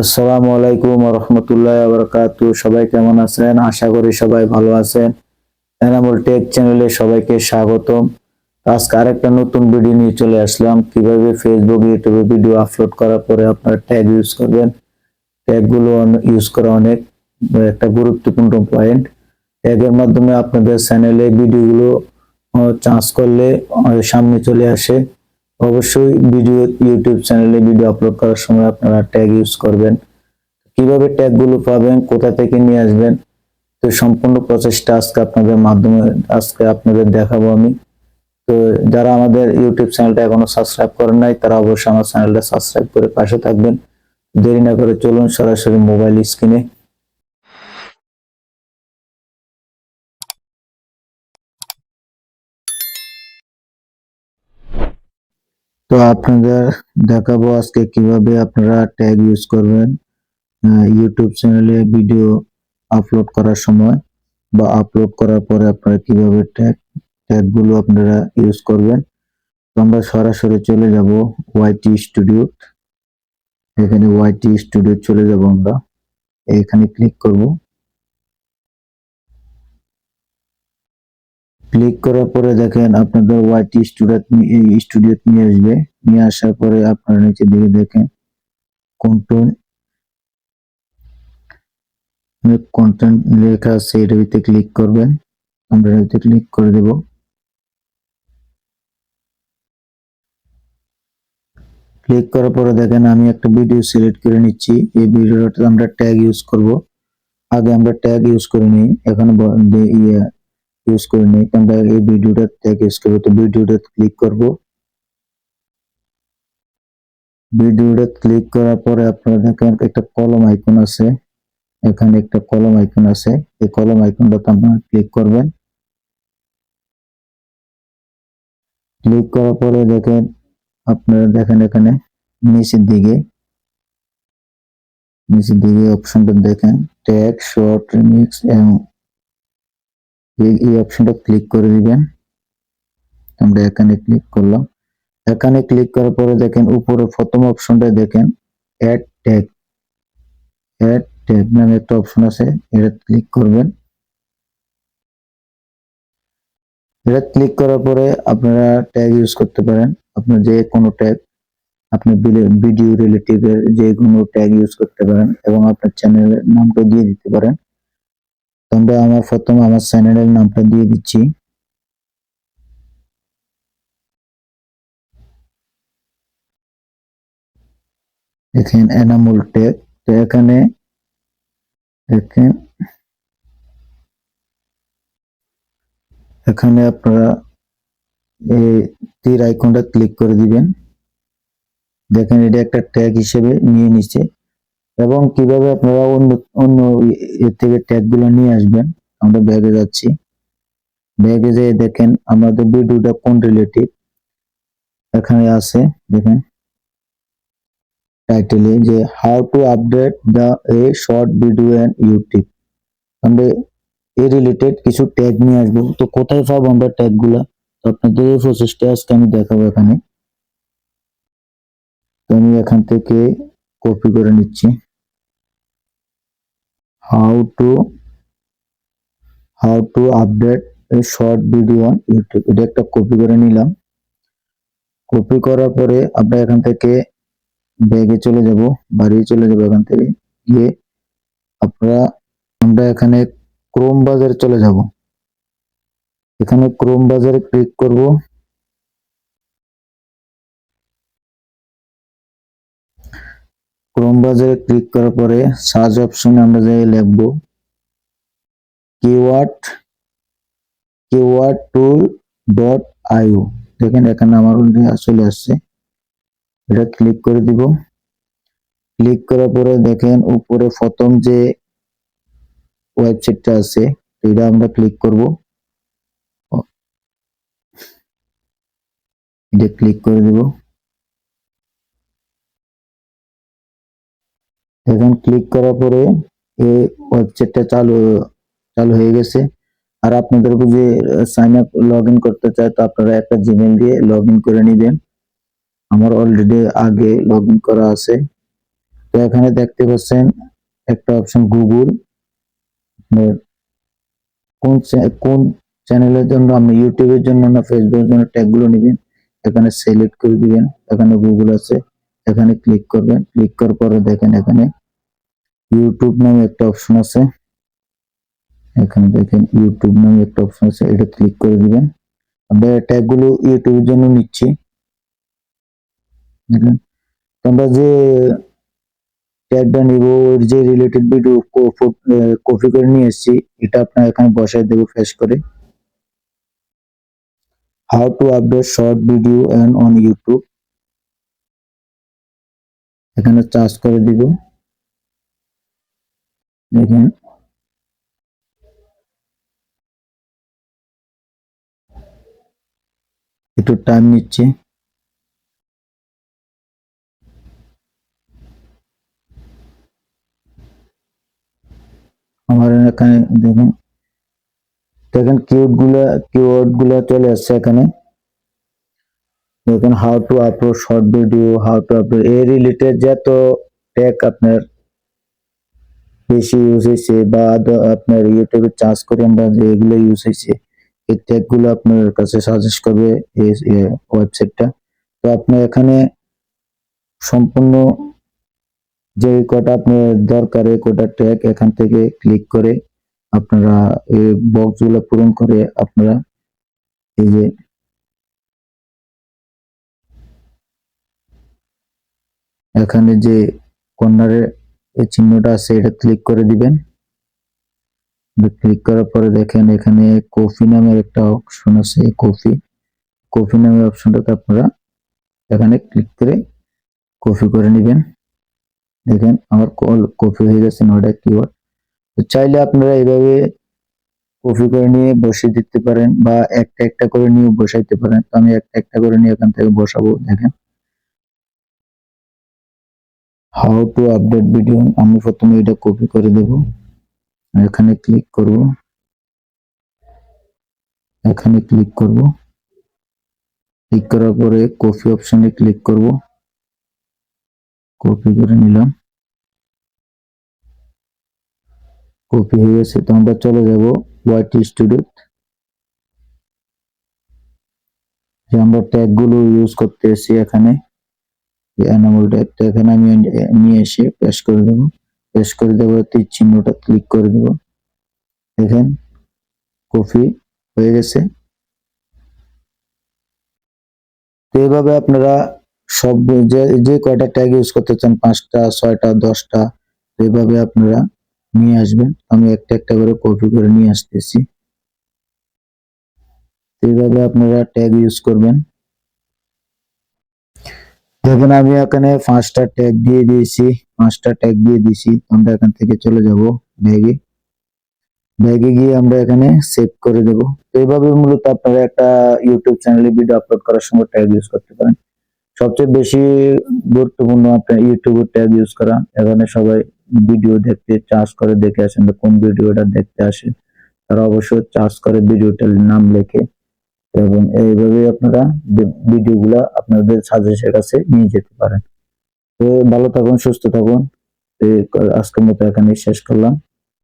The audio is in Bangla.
আসসালামু আলাইকুম রহমতুল্লাহ বরকাতু সবাই কেমন আছেন? আশা করি সবাই ভালো আছেন। এনামুল টেক চ্যানেলে সবাইকে স্বাগতম। আজকে আরেকটা নতুন ভিডিও নিয়ে চলে আসলাম। কীভাবে ফেসবুক ইউটিউবে ভিডিও আপলোড করার পরে আপনারা ট্যাগ ইউজ করবেন? ট্যাগগুলো ইউজ করা অনেক একটা গুরুত্বপূর্ণ পয়েন্ট ট্যাগের মাধ্যমে আপনাদের চ্যানেলে ভিডিওগুলো চান্স করলে সামনে চলে আসে। অবশ্যই ভিডিও ইউটিউব চ্যানেলে ভিডিও আপলোড করার সময় আপনারা ট্যাগ ইউজ করবেন। কীভাবে ট্যাগগুলো পাবেন, কোথা থেকে নিয়ে আসবেন, তো সম্পূর্ণ প্রচেষ্টা আজকে আপনাদের মাধ্যমে, আজকে আপনাদের দেখাবো আমি। তো যারা আমাদের ইউটিউব চ্যানেলটা এখনও সাবস্ক্রাইব করেন নাই, তারা অবশ্যই আমার চ্যানেলটা সাবস্ক্রাইব করে পাশে থাকবেন। দেরি না করে চলুন সরাসরি মোবাইল স্ক্রিনে তো আপনাদের দেখাবো আজকে কীভাবে আপনারা ট্যাগ ইউজ করবেন ইউটিউব চ্যানেলে ভিডিও আপলোড করার সময় বা আপলোড করার পরে আপনারা কীভাবে ট্যাগ ট্যাগগুলো আপনারা ইউজ করবেন। তো আমরা সরাসরি চলে যাব ওয়াইটি স্টুডিও এখানে ওয়াইটি স্টুডিও চলে যাব আমরা। এখানে ক্লিক করব। ক্লিক করার পরে দেখেন আপনাদের ওয়াইটি স্টুডিও স্টুডিও নিয়ে আসবে। নিয়ে আসার পরে আপনারা নিচে দিকে দেখেন কন্ট্রোল কন্টেন্ট লেখা আছে এটার ভিতরে ক্লিক করবেন। আমরা এটার ভিতরে ক্লিক করে দেব। ক্লিক করার পরে দেখেন আমি একটা ভিডিও সিলেক্ট করে নিচ্ছি। এই ভিডিওটা আমরা ট্যাগ ইউজ করব। আগে আমরা ট্যাগ ইউজ করে নিই। এখন ইউজ করে নিই। আমরা এই ভিডিওটা ট্যাগ ইউজ করব। তো ভিডিওটা ক্লিক করব। ভিডিওটা ক্লিক করার পরে আপনারা একটা কলম আইকন আছে। এখানে একটা কলম আইকন আছে। এই কলম আইকনটাতে আপনারা ক্লিক করবেন। ক্লিক করার পরে দেখেন, আপনারা দেখেন এখানে নিচের দিকে। নিচের দিকে অপশনটা দেখেন। ট্যাগ শর্ট রিমিক্স এবং এই অপশনটা ক্লিক করে দিবেন। আমরা এখানে ক্লিক করলাম। এখানে ক্লিক করার পরে দেখেন উপরে প্রথম অপশনটা দেখেন অ্যাড ট্যাগ অ্যাড ট্যাগ নামে একটা অপশন আছে, এটা ক্লিক করবেন। এটা ক্লিক করার পরে আপনারা ট্যাগ ইউজ করতে পারেন। আপনার যে কোনো ট্যাগ আপনি ভিডিও রিলেটিভের যে কোনো ট্যাগ ইউজ করতে পারেন এবং আপনার চ্যানেলের নামটা দিয়ে দিতে পারেন। তো আমরা প্রথম আমার চ্যানেলের নামটা দিয়ে দিচ্ছি। দেখেন এনামুল ট্যাগ তো এখানে দেখেন, এখানে আপনারা এই তীর আইকনটা ক্লিক করে দিবেন। দেখেন, এটা একটা ট্যাগ হিসেবে নিয়ে নিচ্ছে এবং কীভাবে আপনারা অন্য অন্য এর থেকে ট্যাগগুলো নিয়ে আসবেন, আমরা ব্যাগে যাচ্ছি। ব্যাগে যেয়ে দেখেন, আমাদের ভিডিওটা কোন রিলেটিভ এখানে আছে, দেখেন। টাইটেলে যে how to update the a short video and YouTube আমরা এ রিলেটেড কিছু ট্যাগ নিয়ে আসব। তো কোথায় পাবো আমরা ট্যাগগুলা তো আপনাদের এই প্রসেসটা আজকে আমি দেখাবো এখানে। তো আমি এখান থেকে কপি করে নিচ্ছি। How to how to update a short video on YouTube এটা একটা কপি করে নিলাম। কপি করার পরে আমরা এখান থেকে ব্যাগে চলে যাব, বাড়ি চলে যাব এখান থেকে। গিয়ে আপনারা আমরা এখানে ক্রোম বাজারে চলে যাব। এখানে ক্রোম বাজারে ক্লিক করব। ক্রোম বাজারে ক্লিক করার পরে সার্চ অপশনে আমরা যাই লিখব keyword keyword tool dot io দেখেন এখানে আমার চলে আসছে। এটা ক্লিক করে দিব। ক্লিক করার পরে দেখেন উপরে প্রথম যে ওয়েবসাইটটা আছে, এটা আমরা ক্লিক করব। এটা ক্লিক করে দিব। এখন ক্লিক করার পরে এই ওয়েবসাইটটা চালু চালু হয়ে গেছে। আর আপনাদের যে সাইন আপ লগ করতে চায়, তো আপনারা একটা জিমেল দিয়ে লগ করে নেবেন। আমার অলরেডি আগে লগ করা আছে। তো এখানে দেখতে পাচ্ছেন একটা অপশন গুগল কোন কোন চ্যানেলের জন্য, আপনি ইউটিউবের জন্য না ফেসবুকের জন্য ট্যাগগুলো নেবেন, এখানে সিলেক্ট করে দিবেন। এখানে গুগল আছে। এখানে ক্লিক করবেন। ক্লিক করার পরে দেখেন এখানে ইউটিউব নামে একটা অপশন আছে। এখানে দেখেন ইউটিউব নামে একটা অপশন আছে। এটা ক্লিক করে দিবেন। আমরা ট্যাগগুলো ইউটিউবের জন্য নিচ্ছি। দেখেন আমরা যে ট্যাগটা নিব, ওর যে রিলেটেড ভিডিও কপি করে নিয়ে এসেছি, এটা আপনার এখানে বসায় দেবো ফেস করে। How to update short video and on YouTube এখানে চার্জ করে দিব। দেখেন। একটু টাইম নিচ্ছে। আমার এখানে দেখেন দেখেন কিওয়ার্ডগুলা কিওয়ার্ডগুলা চলে আসছে এখানে। দেখেন how to upload short video how to upload এই রিলেটেড যত ট্যাগ আপনার বেশি ইউজ হয়েছে বা আপনার ইউটিউবে চার্জ করে আমরা যে এগুলো ইউজ হয়েছে এই ট্যাগগুলো আপনার কাছে সাজেস্ট করবে এই ওয়েবসাইটটা তো আপনি এখানে সম্পূর্ণ যে কটা আপনার দরকার কটা ট্যাগ এখান থেকে ক্লিক করে আপনারা এই বক্সগুলো পূরণ করে আপনারা এই যে এখানে যে কর্নারে এই চিহ্নটা আছে, এটা ক্লিক করে দিবেন। ক্লিক করার পরে দেখেন এখানে কফি নামের একটা অপশন আছে কফি কফি নামের অপশনটাতে আপনারা এখানে ক্লিক করে কপি করে নেবেন। দেখেন আমার কল কপি হয়ে গেছে, নয়টা কিওয়ার্ড তো চাইলে আপনারা এইভাবে কপি করে নিয়ে বসিয়ে দিতে পারেন বা একটা একটা করে নিয়ে বসাইতে পারেন। তো আমি একটা একটা করে নিয়ে এখান থেকে বসাবো, দেখেন। হাউ টু আপডেট ভিডিও আমি প্রথমে এটা কপি করে দেব। এখানে ক্লিক করব। এখানে ক্লিক করব। ক্লিক করার পরে কপি অপশনে ক্লিক করব। কপি করে নিলাম। কপি হয়ে গেছে, তো আমরা চলে যাব ওয়াইটি স্টুডিও যে আমরা ট্যাগগুলো ইউজ করতে এসেছি এখানে। অ্যানিমাল ট্যাগটা এখানে আমি নিয়ে এসে পেশ করে দেব। পেশ করে দেবো তীর চিহ্নটা ক্লিক করে দেব। দেখেন কপি হয়ে গেছে। তো এইভাবে আপনারা সব যে যে কয়টা ট্যাগ ইউজ করতে চান, পাঁচটা, ছয়টা, দশটা, তো এইভাবে আপনারা নিয়ে আসবেন। আমি একটা একটা করে কপি করে নিয়ে আসতেছি। এইভাবে আপনারা ট্যাগ ইউজ করবেন। দেখুন, আমি এখানে পাঁচটা ট্যাগ দিয়ে দিয়েছি, পাঁচটা ট্যাগ দিয়ে দিয়েছি। আমরা এখান থেকে চলে যাব ব্যাগে ব্যাগে গিয়ে আমরা এখানে সেভ করে দেব। তো এইভাবে মূলত আপনারা একটা ইউটিউব চ্যানেলে ভিডিও আপলোড করার সময় ট্যাগ ইউজ করতে পারেন। সবচেয়ে বেশি গুরুত্বপূর্ণ আপনার ইউটিউবে ট্যাগ ইউজ করা। এখানে সবাই ভিডিও দেখতে চার্জ করে দেখে আসেন কোন ভিডিওটা দেখতে আসে, তারা অবশ্যই চার্জ করে ভিডিওটার নাম লেখে। এবং এইভাবে আপনারা ভিডিওগুলা আপনাদের সাজেশের কাছে নিয়ে যেতে পারেন। তো ভালো থাকুন, সুস্থ থাকুন। আজকের মতো এখানে শেষ করলাম।